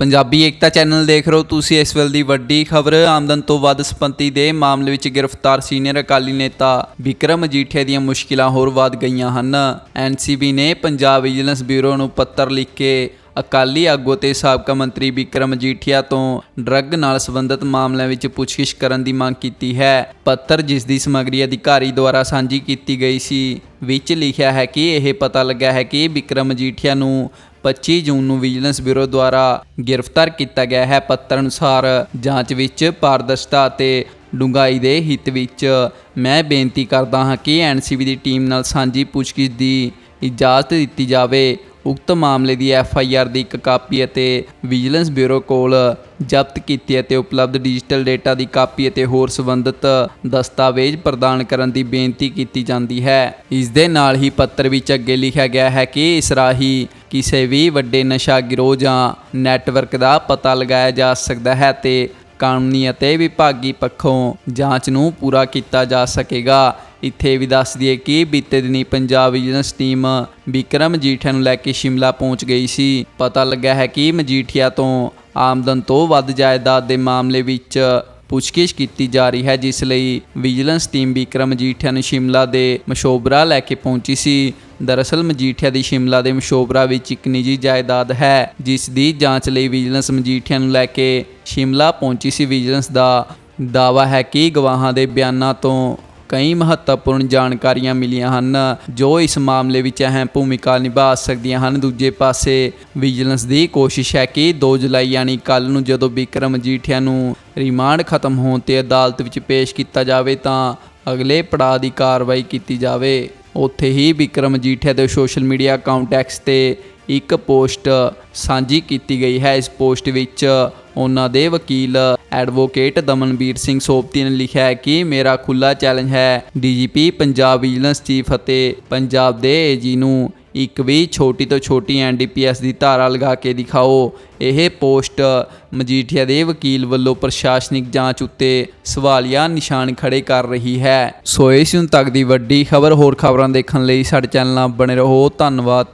ਪੰਜਾਬੀ ਏਕਤਾ channel ਦੇਖ ਰਹੇ ਹੋ ਤੁਸੀਂ ਇਸ ਵੇਲੇ ਦੀ ਵੱਡੀ ਖਬਰ। ਆਮਦਨ ਤੋਂ ਵੱਧ ਸੰਪਤੀ ਦੇ ਮਾਮਲੇ ਵਿੱਚ ਗ੍ਰਿਫਤਾਰ ਸੀਨੀਅਰ ਅਕਾਲੀ ਨੇਤਾ ਵਿਕਰਮ ਮਜੀਠੀਆ ਦੀਆਂ ਮੁਸ਼ਕਿਲਾਂ ਹੋਰ ਵੱਧ ਗਈਆਂ ਹਨ। ਐਨਸੀਬੀ ਨੇ ਪੰਜਾਬ ਵਿਜੀਲੈਂਸ ਬਿਊਰੋ ਨੂੰ ਪੱਤਰ ਲਿਖ ਕੇ ਅਕਾਲੀ ਆਗੂ ਤੇ ਸਾਬਕਾ ਮੰਤਰੀ ਵਿਕਰਮ ਮਜੀਠੀਆ ਤੋਂ ਡਰੱਗ ਨਾਲ ਸੰਬੰਧਿਤ ਮਾਮਲਿਆਂ ਵਿੱਚ ਪੁੱਛਗਿੱਛ ਕਰਨ ਦੀ ਮੰਗ ਕੀਤੀ ਹੈ। ਪੱਤਰ ਜਿਸ ਦੀ ਸਮੱਗਰੀ ਅਧਿਕਾਰੀ ਦੁਆਰਾ ਸਾਂਝੀ ਕੀਤੀ ਗਈ ਸੀ, ਵਿੱਚ ਲਿਖਿਆ ਹੈ ਕਿ ਇਹ ਪਤਾ ਲੱਗਾ ਹੈ ਕਿ ਵਿਕਰਮ ਮਜੀਠੀਆ ਨੂੰ 25 ਜੂਨ ਨੂੰ ਵਿਜੀਲੈਂਸ ਬਿਊਰੋ ਦੁਆਰਾ ਗ੍ਰਿਫਤਾਰ ਕੀਤਾ ਗਿਆ ਹੈ। ਪੱਤਰ ਅਨੁਸਾਰ ਜਾਂਚ ਵਿੱਚ ਪਾਰਦਰਸ਼ਤਾ ਅਤੇ ਡੂੰਘਾਈ ਦੇ ਹਿੱਤ ਵਿੱਚ ਮੈਂ ਬੇਨਤੀ ਕਰਦਾ ਹਾਂ ਕਿ ਐਨਸੀਬੀ ਦੀ ਟੀਮ ਨਾਲ ਸਾਂਝੀ ਪੁੱਛਗਿੱਛ ਦੀ ਇਜਾਜ਼ਤ ਦਿੱਤੀ ਜਾਵੇ। ਉਕਤ ਮਾਮਲੇ ਦੀ ਐਫ ਆਈ ਆਰ ਦੀ ਇੱਕ ਕਾਪੀ ਅਤੇ ਵਿਜੀਲੈਂਸ ਬਿਊਰੋ ਕੋਲ ਜ਼ਬਤ ਕੀਤੀ ਅਤੇ ਉਪਲਬਧ ਡਿਜੀਟਲ ਡੇਟਾ ਦੀ ਕਾਪੀ ਅਤੇ ਹੋਰ ਸੰਬੰਧਿਤ ਦਸਤਾਵੇਜ਼ ਪ੍ਰਦਾਨ ਕਰਨ ਦੀ ਬੇਨਤੀ ਕੀਤੀ ਜਾਂਦੀ ਹੈ। ਇਸ ਦੇ ਨਾਲ ਹੀ ਪੱਤਰ ਵਿੱਚ ਅੱਗੇ ਲਿਖਿਆ ਗਿਆ ਹੈ ਕਿ ਇਸ ਰਾਹੀਂ ਕਿਸੇ ਵੀ ਵੱਡੇ ਨਸ਼ਾ ਗਿਰੋਹ ਜਾਂ ਨੈਟਵਰਕ ਦਾ ਪਤਾ ਲਗਾਇਆ ਜਾ ਸਕਦਾ ਹੈ ਤੇ ਕਾਨੂੰਨੀ ਅਤੇ ਵਿਭਾਗੀ ਪੱਖੋਂ ਜਾਂਚ ਨੂੰ ਪੂਰਾ ਕੀਤਾ ਜਾ ਸਕੇਗਾ। ਇੱਥੇ ਵੀ ਦੱਸ ਦਈਏ ਕਿ ਬੀਤੇ ਦਿਨੀ ਪੰਜਾਬ ਵਿਜੀਲੈਂਸ ਟੀਮ ਵਿਕਰਮ ਮਜੀਠੀਆ ਨੂੰ ਲੈ ਕੇ ਸ਼ਿਮਲਾ ਪਹੁੰਚ ਗਈ ਸੀ। ਪਤਾ ਲੱਗਾ ਹੈ ਕਿ ਮਜੀਠੀਆ ਤੋਂ ਆਮਦਨ ਤੋਂ ਵੱਧ ਜਾਇਦਾਦ ਦੇ ਮਾਮਲੇ ਵਿੱਚ ਪੁੱਛਗਿੱਛ ਕੀਤੀ ਜਾ ਰਹੀ ਹੈ, ਜਿਸ ਲਈ ਵਿਜੀਲੈਂਸ ਟੀਮ ਵਿਕਰਮ ਮਜੀਠੀਆ ਨੂੰ ਸ਼ਿਮਲਾ ਦੇ ਮਸ਼ੋਬਰਾ ਲੈ ਕੇ ਪਹੁੰਚੀ ਸੀ। ਦਰਅਸਲ, ਮਜੀਠੀਆ ਦੀ ਸ਼ਿਮਲਾ ਦੇ ਮਸ਼ੋਬਰਾ ਵਿੱਚ ਇੱਕ ਨਿੱਜੀ ਜਾਇਦਾਦ ਹੈ, ਜਿਸ ਦੀ ਜਾਂਚ ਲਈ ਵਿਜੀਲੈਂਸ ਮਜੀਠੀਆ ਨੂੰ ਲੈ ਕੇ ਸ਼ਿਮਲਾ ਪਹੁੰਚੀ ਸੀ। ਵਿਜੀਲੈਂਸ ਦਾ ਦਾਵਾ ਹੈ ਕਿ ਗਵਾਹਾਂ ਦੇ ਬਿਆਨਾਂ ਤੋਂ ਕਈ ਮਹੱਤਵਪੂਰਨ ਜਾਣਕਾਰੀਆਂ ਮਿਲੀਆਂ ਹਨ, ਜੋ ਇਸ ਮਾਮਲੇ ਵਿੱਚ ਅਹਿਮ ਭੂਮਿਕਾ ਨਿਭਾ ਸਕਦੀਆਂ ਹਨ। ਦੂਜੇ ਪਾਸੇ, ਵਿਜੀਲੈਂਸ ਦੀ ਕੋਸ਼ਿਸ਼ ਹੈ ਕਿ 2 ਜੁਲਾਈ ਯਾਨੀ ਕੱਲ ਨੂੰ ਜਦੋਂ ਵਿਕਰਮ ਜੀਠਿਆ ਨੂੰ ਰਿਮਾਂਡ ਖਤਮ ਹੋਣ ਤੇ ਅਦਾਲਤ ਵਿੱਚ ਪੇਸ਼ ਕੀਤਾ ਜਾਵੇ ਤਾਂ ਅਗਲੇ ਪੜਾਅ ਦੀ ਕਾਰਵਾਈ ਕੀਤੀ ਜਾਵੇ। ਉੱਥੇ ਹੀ ਵਿਕਰਮ ਜੀਠਿਆ ਦੇ ਸੋਸ਼ਲ ਮੀਡੀਆ ਅਕਾਊਂਟ ਐਕਸ ਤੇ ਇੱਕ ਪੋਸਟ ਸਾਂਝੀ ਕੀਤੀ ਗਈ ਹੈ। ਇਸ ਪੋਸਟ ਵਿੱਚ ਉਹਨਾਂ ਦੇ ਵਕੀਲ ਐਡਵੋਕੇਟ ਦਮਨਬੀਰ ਸਿੰਘ ਸੋਪਤੀ ਨੇ ਲਿਖਿਆ ਹੈ ਕਿ ਮੇਰਾ ਖੁੱਲਾ ਚੈਲੰਜ ਹੈ ਡੀਜੀਪੀ ਪੰਜਾਬ ਵਿਜੀਲੈਂਸ ਚੀਫ ਅਤੇ ਪੰਜਾਬ ਦੇ ਏਜੀ ਨੂੰ ਇੱਕ ਵੀ ਛੋਟੀ ਤੋਂ ਛੋਟੀ ਐਨਡੀਪੀਐਸ ਦੀ ਧਾਰਾ ਲਗਾ ਕੇ ਦਿਖਾਓ। ਇਹ ਪੋਸਟ ਮਜੀਠੀਆ ਦੇ ਵਕੀਲ ਵੱਲੋਂ ਪ੍ਰਸ਼ਾਸਨਿਕ ਜਾਂਚ ਉੱਤੇ ਸਵਾਲੀਆ ਨਿਸ਼ਾਨ ਖੜੇ ਕਰ ਰਹੀ ਹੈ। ਸੋ ਇਸ ਹੁਣ ਤੱਕ ਦੀ ਵੱਡੀ ਖਬਰ, ਹੋਰ ਖਬਰਾਂ ਦੇਖਣ ਲਈ ਸਾਡੇ ਚੈਨਲ ਨਾਲ ਬਣੇ ਰਹੋ। ਧੰਨਵਾਦ।